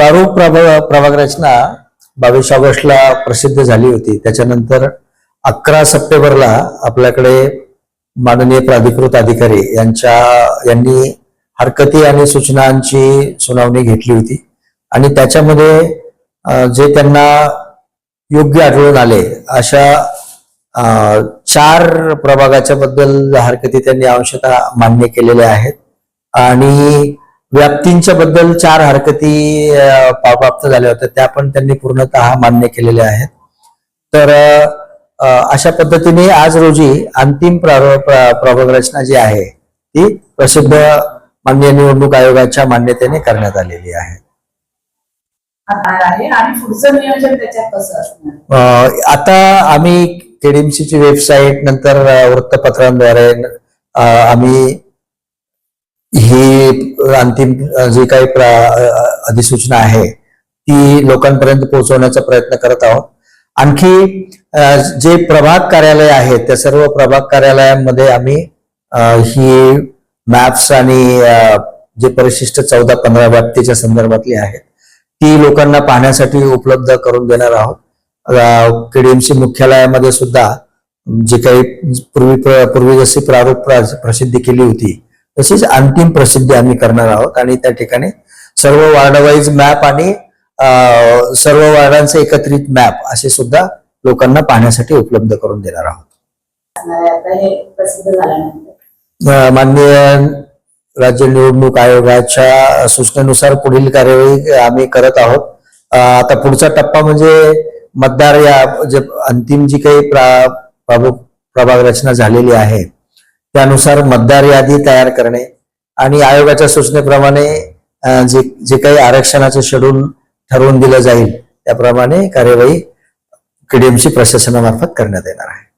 प्रारूप प्रभाग प्रभाग रचना बावीस ऑगस्टला प्रसिद्ध झाली होती. त्याच्यानंतर अकरा सप्टेंबरला आपल्याकडे माननीय प्राधिकृत अधिकारी यांच्या यांनी हरकती आणि सूचनांची सुनावणी घेतली होती. आणि त्याच्यामध्ये जे त्यांना योग्य आढळून आले अशा चार प्रभागाच्या बद्दल हरकती त्यांनी अंशतः मान्य केलेल्या आहेत. आणि व्याप्तींच्या बद्दल चार हरकती प्राप्त झाल्या होत्या त्या पण त्यांनी पूर्णतः मान्य केलेल्या आहेत. तर अशा पद्धतीने आज रोजी अंतिम प्रभाग रचना जी आहे ती प्रसिद्ध मान्य निवडणूक आयोगाच्या मान्यतेने करण्यात आलेली आहे. आता आम्ही केडीएमसीची वेबसाईट नंतर वृत्तपत्रांद्वारे आम्ही ही अंतिम जी काही अधिसूचना आहे ती लोकांपर्यंत पोहोचवण्याचा प्रयत्न करत आहोत. आणखी जे प्रभाग कार्यालय आहेत त्या सर्व प्रभाग कार्यालयांमध्ये आम्ही ही मॅप्स आणि जे परिशिष्ट चौदा पंधरा व्याप्तीच्या संदर्भातली आहेत ती लोकांना पाहण्यासाठी उपलब्ध करून देणार आहोत. केडीएमसी मुख्यालयामध्ये सुद्धा जे काही पूर्वी पूर्वी जशी प्रारूप प्रसिद्धी केली होती तशीच अंतिम प्रसिद्धी आम्ही करणार आहोत. आणि त्या ठिकाणी सर्व वार्डवाईज मॅप आणि सर्व वार्डांचे एकत्रित मॅप असे सुद्धा लोकांना पाहण्यासाठी उपलब्ध करून देणार आहोत. माननीय राज्य निवडणूक आयोगाच्या सूचनेनुसार पुढील कार्यवाही आम्ही करत आहोत. आता पुढचा टप्पा म्हणजे मतदार या जे अंतिम जी काही प्रा- प्रभाग रचना झालेली आहे त्यानुसार मतदार यादी तयार करणे आणि आयोगाच्या सूचनेप्रमाणे जे जे काही आरक्षणाचं शेड्यूल ठरवून दिलं जाईल त्याप्रमाणे कार्यवाही केडीएमसी प्रशासनामार्फत करण्यात येणार आहे.